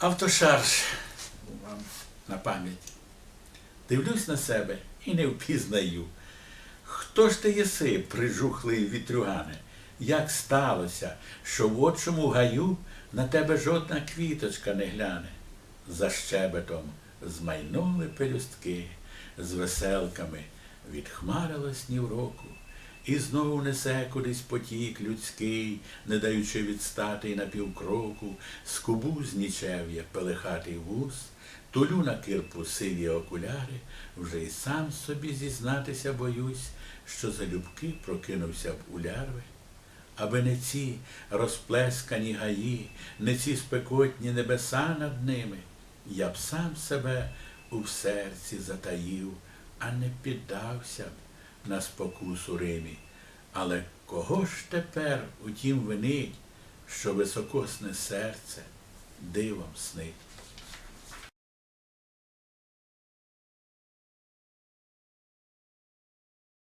Автошарж вам на пам'ять. Дивлюсь на себе і не впізнаю. Хто ж ти єси, прижухлий вітрюгане? Як сталося, що в отчому гаю на тебе жодна квіточка не гляне? За щебетом змайнули пелюстки, з веселками відхмарилось ні в року. І знову несе кудись потік людський, не даючи відстати на півкроку, скубу з нічев'я пелехатий вуз, тулю на кирпу сиві окуляри, вже й сам собі зізнатися боюсь, що залюбки прокинувся б у лярви. Аби не ці розплескані гаї, не ці спекотні небеса над ними, я б сам себе у серці затаїв, а не піддався б на спокусу Римі. Але кого ж тепер у тім винить, що високосне серце дивом снить?